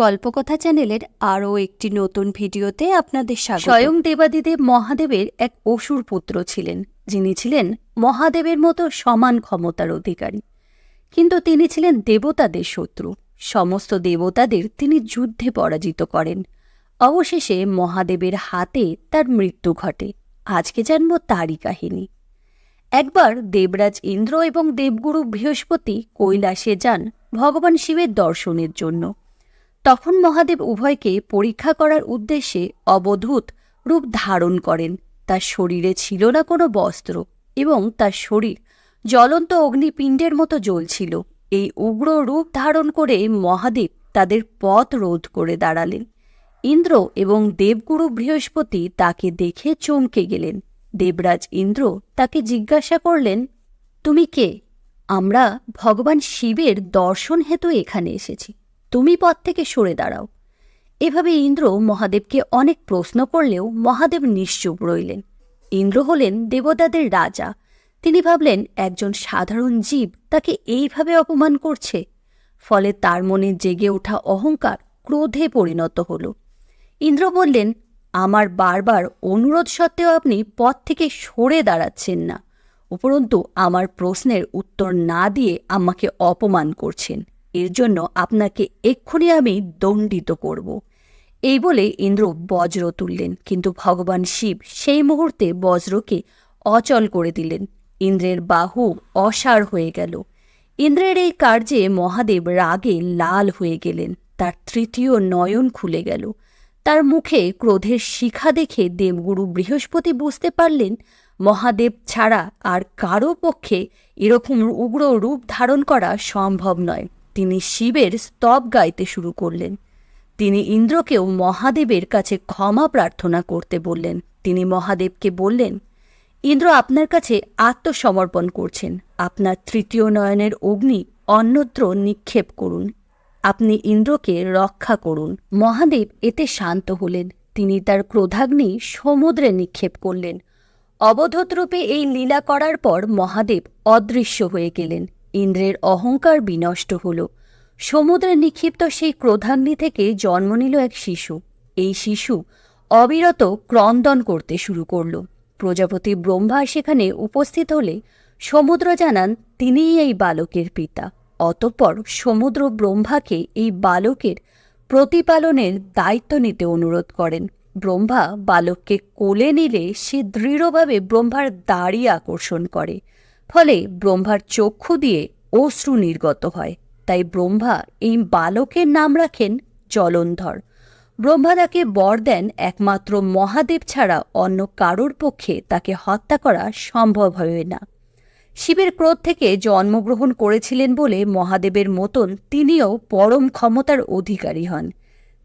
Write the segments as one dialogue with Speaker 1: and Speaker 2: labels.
Speaker 1: গল্পকথা চ্যানেলের আরও একটি নতুন ভিডিওতে আপনাদের স্বাগত। স্বয়ং দেবাদিদেব মহাদেবের এক অসুর পুত্র ছিলেন। যিনি ছিলেন মহাদেবের মতো সমান ক্ষমতার অধিকারী। কিন্তু তিনি ছিলেন দেবতাদের শত্রু। সমস্ত দেবতাদের তিনি যুদ্ধে পরাজিত করেন। অবশেষে মহাদেবের হাতে তার মৃত্যু ঘটে। আজকে জানব তারই কাহিনী। একবার দেবরাজ ইন্দ্র এবং দেবগুরু বৃহস্পতি কৈলাসে যান ভগবান শিবের দর্শনের জন্য। তখন মহাদেব উভয়কে পরীক্ষা করার উদ্দেশ্যে অবধূত রূপ ধারণ করেন। তার শরীরে ছিল না কোনো বস্ত্র এবং তার শরীর জ্বলন্ত অগ্নিপিণ্ডের মতো জ্বলছিল। এই উগ্র রূপ ধারণ করে মহাদেব তাদের পথ রোধ করে দাঁড়ালেন। ইন্দ্র এবং দেবগুরু বৃহস্পতি তাকে দেখে চমকে গেলেন। দেবরাজ ইন্দ্র তাকে জিজ্ঞাসা করলেন, তুমি কে? আমরা ভগবান শিবের দর্শন হেতু এখানে এসেছি। তুমি পথ থেকে সরে দাঁড়াও। এভাবে ইন্দ্র মহাদেবকে অনেক প্রশ্ন করলেও মহাদেব নিশ্চুপ রইলেন। ইন্দ্র হলেন দেবতাদের রাজা। তিনি ভাবলেন, একজন সাধারণ জীব তাকে এইভাবে অপমান করছে? ফলে তার মনে জেগে ওঠা অহংকার ক্রোধে পরিণত হল। ইন্দ্র বললেন, আমার বারবার অনুরোধ সত্ত্বেও আপনি পথ থেকে সরে দাঁড়াচ্ছেন না। উপরন্তু আমার প্রশ্নের উত্তর না দিয়ে আমাকে অপমান করছেন। এর জন্য আপনাকে এক্ষুনি আমি দণ্ডিত করব। এই বলে ইন্দ্র বজ্র তুললেন, কিন্তু ভগবান শিব সেই মুহূর্তে বজ্রকে অচল করে দিলেন। ইন্দ্রের বাহু অসার হয়ে গেল। ইন্দ্রের এই কার্যে মহাদেব রাগে লাল হয়ে গেলেন। তার তৃতীয় নয়ন খুলে গেল। তার মুখে ক্রোধের শিখা দেখে দেবগুরু বৃহস্পতি বুঝতে পারলেন, মহাদেব ছাড়া আর কারও পক্ষে এরকম উগ্র রূপ ধারণ করা সম্ভব নয়। তিনি শিবের স্তব গাইতে শুরু করলেন। তিনি ইন্দ্রকেও মহাদেবের কাছে ক্ষমা প্রার্থনা করতে বললেন। তিনি মহাদেবকে বললেন, ইন্দ্র আপনার কাছে আত্মসমর্পণ করছেন। আপনার তৃতীয় নয়নের অগ্নি অন্যত্র নিক্ষেপ করুন। আপনি ইন্দ্রকে রক্ষা করুন। মহাদেব এতে শান্ত হলেন। তিনি তার ক্রোধাগ্নি সমুদ্রে নিক্ষেপ করলেন। অবধূত রূপে এই লীলা করার পর মহাদেব অদৃশ্য হয়ে গেলেন। ইন্দ্রের অহংকার বিনষ্ট হল। সমুদ্রে নিক্ষিপ্ত সেই ক্রোধাগ্নি থেকে জন্ম নিল এক শিশু। এই শিশু অবিরত ক্রন্দন করতে শুরু করল। প্রজাপতি ব্রহ্মা সেখানে উপস্থিত হলে সমুদ্র জানান, তিনিই এই বালকের পিতা। অতঃপর সমুদ্র ব্রহ্মাকে এই বালকের প্রতিপালনের দায়িত্ব নিতে অনুরোধ করেন। ব্রহ্মা বালককে কোলে নিলে সে দৃঢ়ভাবে ব্রহ্মার দাড়ি আকর্ষণ করে। ফলে ব্রহ্মার চক্ষু দিয়ে অশ্রু নির্গত হয়। তাই ব্রহ্মা এই বালকের নাম রাখেন জলন্ধর। ব্রহ্মা তাকে বর দেন একমাত্র মহাদেব ছাড়া অন্য কারোর পক্ষে তাকে হত্যা করা সম্ভব হবে না। শিবের ক্রোধ থেকে জন্মগ্রহণ করেছিলেন বলে মহাদেবের মতন তিনিও পরম ক্ষমতার অধিকারী হন।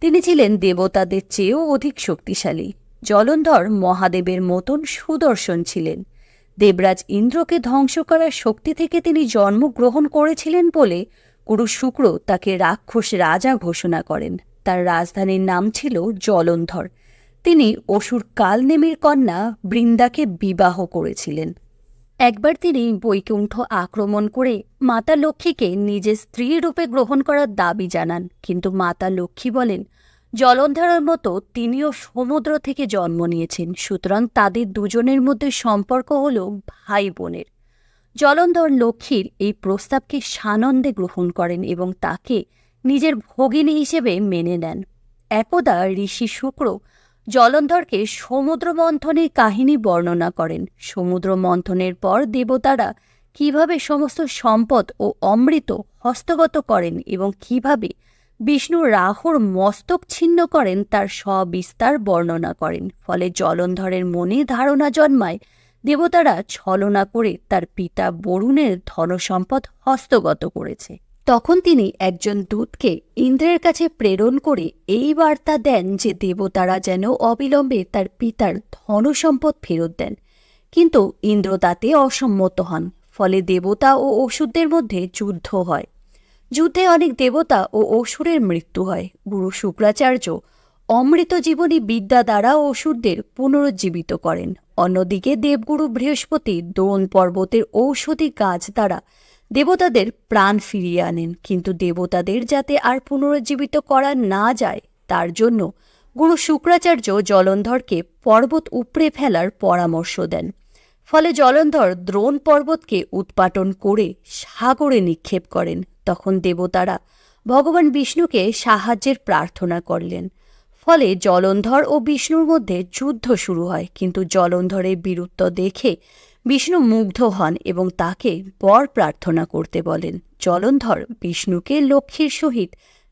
Speaker 1: তিনি ছিলেন দেবতাদের চেয়েও অধিক শক্তিশালী। জলন্ধর মহাদেবের মতন সুদর্শন ছিলেন। দেবরাজ ইন্দ্রকে ধ্বংস করার শক্তি থেকে তিনি জন্মগ্রহণ করেছিলেন বলে গুরু শুক্র তাকে রাক্ষস রাজা ঘোষণা করেন। তার রাজধানীর নাম ছিল জলন্ধর। তিনি অসুর কালনেমির কন্যা বৃন্দাকে বিবাহ করেছিলেন। একবার তিনি বৈকুণ্ঠ আক্রমণ করে মাতা লক্ষ্মীকে নিজের স্ত্রী রূপে গ্রহণ করার দাবি জানান, কিন্তু মাতা লক্ষ্মী বলেন জলন্ধরের মতো তিনিও সমুদ্র থেকে জন্ম নিয়েছেন। সুতরাং তাদের দুজনের মধ্যে সম্পর্ক হল ভাই বোনের। জলন্ধর লক্ষ্মীর এই প্রস্তাবকে সানন্দে গ্রহণ করেন এবং তাকে নিজের ভগিনী হিসেবে মেনে নেন। একদা ঋষি শুক্র জলন্ধরকে সমুদ্র মন্থনের কাহিনী বর্ণনা করেন। সমুদ্র মন্থনের পর দেবতারা কীভাবে সমস্ত সম্পদ ও অমৃত হস্তগত করেন এবং কীভাবে বিষ্ণু রাহুর মস্তক ছিন্ন করেন, তার সবিস্তার বর্ণনা করেন। ফলে জলন্ধরের মনে ধারণা জন্মায়, দেবতারা ছলনা করে তার পিতা বরুণের ধনসম্পদ হস্তগত করেছে। তখন তিনি একজন দূতকে ইন্দ্রের কাছে প্রেরণ করে এই বার্তা দেন যে দেবতারা যেন অবিলম্বে তার পিতার ধনসম্পদ ফেরত দেন। কিন্তু ইন্দ্র তাতে অসম্মত হন, ফলে দেবতা ও অসুরদের মধ্যে যুদ্ধ হয়। যুদ্ধে অনেক দেবতা ও অসুরের মৃত্যু হয়। গুরু শুক্রাচার্য অমৃত জীবনী বিদ্যা দ্বারা অসুরদের পুনরুজ্জীবিত করেন। অন্যদিকে দেবগুরু বৃহস্পতি দ্রোণ পর্বতের ঔষধি গাছ দ্বারা দেবতাদের প্রাণ ফিরিয়ে আনেন। কিন্তু দেবতাদের যাতে আর পুনরুজ্জীবিত করা না যায়, তার জন্য গুরু শুক্রাচার্য জলন্ধরকে পর্বত উপড়ে ফেলার পরামর্শ দেন। ফলে জলন্ধর দ্রোণ পর্বতকে উৎপাটন করে সাগরে নিক্ষেপ করেন। তখন দেবতারা ভগবান বিষ্ণুকে সাহায্যের প্রার্থনা করলেন। ফলে জলন্ধর ও বিষ্ণুর মধ্যে যুদ্ধ শুরু হয়, কিন্তু জলন্ধরের বীরত্ব দেখে বিষ্ণু মুগ্ধ হন এবং তাকে বর প্রার্থনা করতে বলেন। জলন্ধর বিষ্ণুকে লক্ষ্মীর সহিত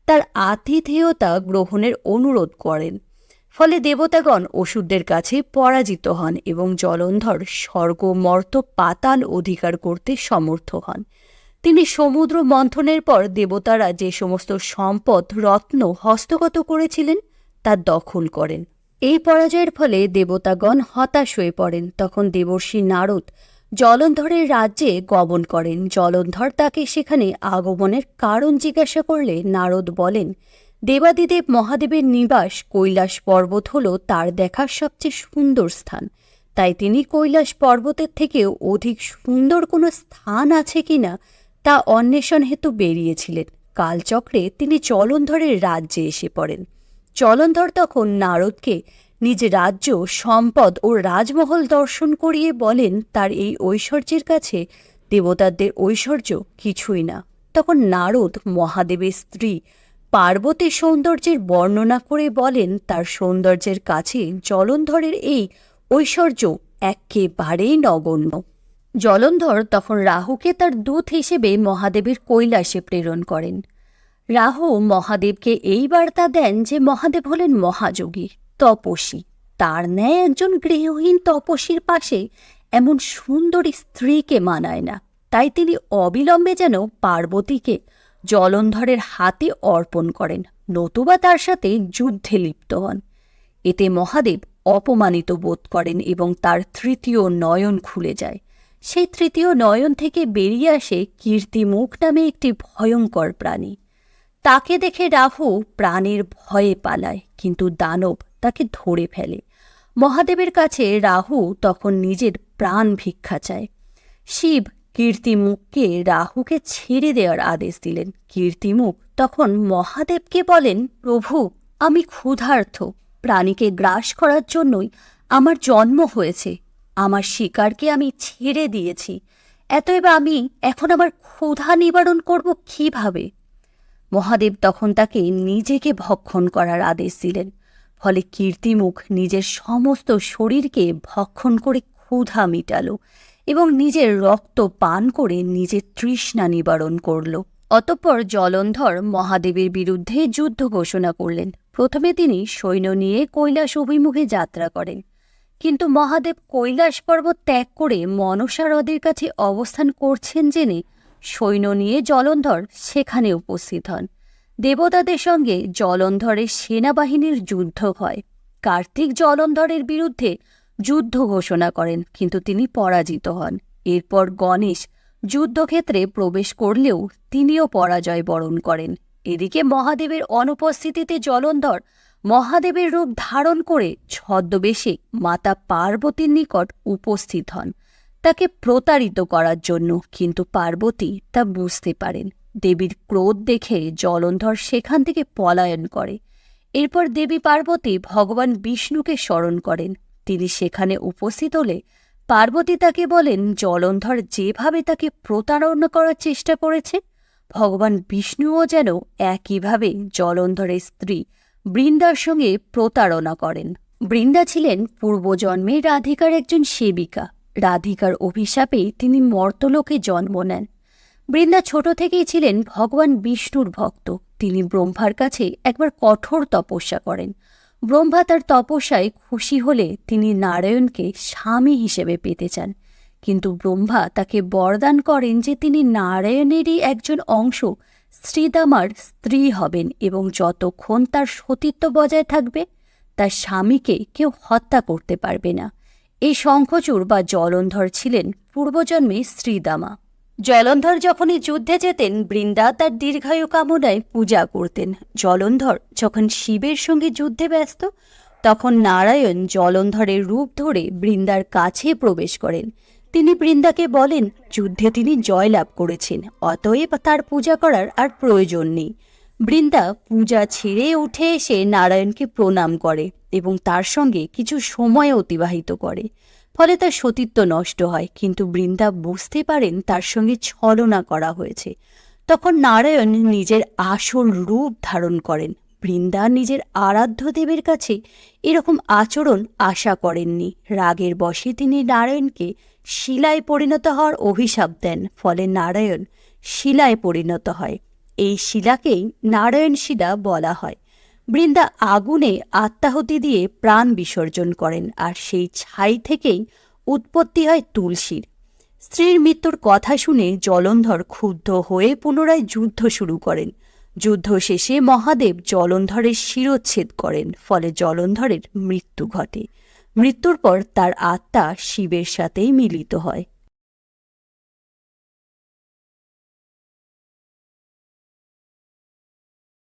Speaker 1: তার আতিথেয়তা গ্রহণের অনুরোধ করেন। ফলে দেবতাগণ অসুরদের কাছে পরাজিত হন এবং জলন্ধর স্বর্গ মর্ত পাতাল অধিকার করতে সমর্থ হন। তিনি সমুদ্র মন্থনের পর দেবতারা যে সমস্ত সম্পদ, রত্ন হস্তগত করেছিলেন, তা দখল করেন। এই পরাজয়ের ফলে দেবতাগণ হতাশ হয়ে পড়েন। তখন দেবর্ষী নারদ জলন্ধরের রাজ্যে গমন করেন। জলন্ধর তাকে সেখানে আগমনের কারণ জিজ্ঞাসা করলে নারদ বলেন, দেবাদিদেব মহাদেবের নিবাস কৈলাস পর্বত হল তার দেখার সবচেয়ে সুন্দর স্থান। তাই তিনি কৈলাস পর্বতের থেকেও অধিক সুন্দর কোনো স্থান আছে কিনা তা অন্বেষণ হেতু বেরিয়েছিলেন। কালচক্রে তিনি জলন্ধরের রাজ্যে এসে পড়েন। জলন্ধর তখন নারদকে নিজ রাজ্য, সম্পদ ও রাজমহল দর্শন করিয়ে বলেন, তার এই ঐশ্বর্যের কাছে দেবতাদের ঐশ্বর্য কিছুই না। তখন নারদ মহাদেবের স্ত্রী পার্বতীর সৌন্দর্যের বর্ণনা করে বলেন, তার সৌন্দর্যের কাছে জলন্ধরের এই ঐশ্বর্য একেবারেই নগণ্য। জলন্ধর তখন রাহুকে তার দূত হিসেবে মহাদেবের কৈলাসে প্রেরণ করেন। রাহু মহাদেবকে এই বার্তা দেন যে মহাদেব হলেন মহাযোগী, তপস্বী। তার ন্যায় একজন গৃহহীন তপস্বীর পাশে এমন সুন্দরী স্ত্রীকে মানায় না। তাই তিনি অবিলম্বে যেন পার্বতীকে জলন্ধরের হাতে অর্পণ করেন, নতুবা তার সাথে যুদ্ধে লিপ্ত হন। এতে মহাদেব অপমানিত বোধ করেন এবং তার তৃতীয় নয়ন খুলে যায়। সেই তৃতীয় নয়ন থেকে বেরিয়ে আসে কীর্তিমুখ নামে একটি ভয়ঙ্কর প্রাণী। তাকে দেখে রাহু প্রাণের ভয়ে পালায়, কিন্তু দানব তাকে ধরে ফেলে। মহাদেবের কাছে রাহু তখন নিজের প্রাণ ভিক্ষা চায়। শিব কীর্তিমুখকে রাহুকে ছেড়ে দেওয়ার আদেশ দিলেন। কীর্তিমুখ তখন মহাদেবকে বলেন, প্রভু, আমি ক্ষুধার্থ প্রাণীকে গ্রাস করার জন্যই আমার জন্ম হয়েছে। আমার শিকারকে আমি ছেড়ে দিয়েছি। এতএব আমি এখন আমার ক্ষুধা নিবারণ করব কীভাবে? মহাদেব তখন তাকে নিজেকে ভক্ষণ করার আদেশ দিলেন, ফলে কীর্তিমুখ নিজের সমস্ত শরীরকে ভক্ষণ করে ক্ষুধা মিটাল এবং নিজের রক্ত পান করে নিজের তৃষ্ণা নিবারণ করল। অতঃপর জলন্ধর মহাদেবের বিরুদ্ধে যুদ্ধ ঘোষণা করলেন। প্রথমে তিনি সৈন্য নিয়ে কৈলাস অভিমুখে যাত্রা করেন। কিন্তু মহাদেব কৈলাস পর্বত ত্যাগ করে মনসা হ্রদের কাছে অবস্থান করছেন জেনে সৈন্য নিয়ে জলন্ধর সেখানে উপস্থিত হন। দেবতাদের সঙ্গে জলন্ধরের সেনাবাহিনীর যুদ্ধ হয়। কার্তিক জলন্ধরের বিরুদ্ধে যুদ্ধ ঘোষণা করেন, কিন্তু তিনি পরাজিত হন। এরপর গণেশ যুদ্ধক্ষেত্রে প্রবেশ করলেও তিনিও পরাজয় বরণ করেন। এদিকে মহাদেবের অনুপস্থিতিতে জলন্ধর মহাদেবের রূপ ধারণ করে ছদ্মবেশে মাতা পার্বতীর নিকট উপস্থিত হন। তাকে প্রতারিত করার জন্য কিন্তু পার্বতী তা বুঝতে পারেন। দেবীর ক্রোধ দেখে জলন্ধর সেখান থেকে পলায়ন করে। এরপর দেবী পার্বতী ভগবান বিষ্ণুকে স্মরণ করেন। তিনি সেখানে উপস্থিত হলে পার্বতী তাকে বলেন, জলন্ধর যেভাবে তাকে প্রতারণা করার চেষ্টা করেছে, ভগবান বিষ্ণুও যেন একইভাবে জলন্ধরের স্ত্রী বৃন্দার সঙ্গে প্রতারণা করেন। বৃন্দা ছিলেন পূর্বজন্মে রাধিকার একজন সেবিকা। রাধিকার অভিশাপে তিনি মর্তলোকে জন্ম নেন। বৃন্দা ছোট থেকেই ছিলেন ভগবান বিষ্ণুর ভক্ত। তিনি ব্রহ্মার কাছে একবার কঠোর তপস্যা করেন। ব্রহ্মা তার তপস্যায় খুশি হলে তিনি নারায়ণকে স্বামী হিসেবে পেতে চান। কিন্তু ব্রহ্মা তাকে বরদান করেন যে তিনি নারায়ণেরই একজন অংশ শ্রীদামার স্ত্রী হবেন এবং যতক্ষণ তার সতীত্ব বজায় থাকবে, তার স্বামীকে কেউ হত্যা করতে পারবে না। এই শঙ্খচূড় বা জলন্ধর ছিলেন পূর্বজন্মে শ্রীদামা। জলন্ধর যখনই যুদ্ধে যেতেন, বৃন্দা তার দীর্ঘায়ু কামনায় পূজা করতেন। জলন্ধর যখন শিবের সঙ্গে যুদ্ধে ব্যস্ত, তখন নারায়ণ জলন্ধরের রূপ ধরে বৃন্দার কাছে প্রবেশ করেন। তিনি বৃন্দাকে বলেন, যুদ্ধে তিনি জয়লাভ করেছেন, অতএব তার পূজা করার আর প্রয়োজন নেই। বৃন্দা পূজা ছেড়ে উঠে এসে নারায়ণকে প্রণাম করে এবং তার সঙ্গে কিছু সময় অতিবাহিত করে। ফলে তার সতীত্ব নষ্ট হয়, কিন্তু বৃন্দা বুঝতে পারেন তার সঙ্গে ছলনা করা হয়েছে। তখন নারায়ণ নিজের আসল রূপ ধারণ করেন বৃন্দা নিজের আরাধ্য দেবের কাছে এরকম আচরণ আশা করেননি। রাগের বশে তিনি নারায়ণকে শিলায় পরিণত হওয়ার অভিশাপ দেন, ফলে নারায়ণ শিলায় পরিণত হয়। এই শিলাকেই নারায়ণ শিলা বলা হয়। বৃন্দা আগুনে আত্মাহুতি দিয়ে প্রাণ বিসর্জন করেন, আর সেই ছাই থেকেই উৎপত্তি হয় তুলসীর। স্ত্রীর মৃত্যুর কথা শুনে জলন্ধর ক্ষুব্ধ হয়ে পুনরায় যুদ্ধ শুরু করেন। যুদ্ধ শেষে মহাদেব জলন্ধরের শিরোচ্ছেদ করেন, ফলে জলন্ধরের মৃত্যু ঘটে। মৃত্যুর পর তার আত্মা শিবের সাথেই মিলিত হয়।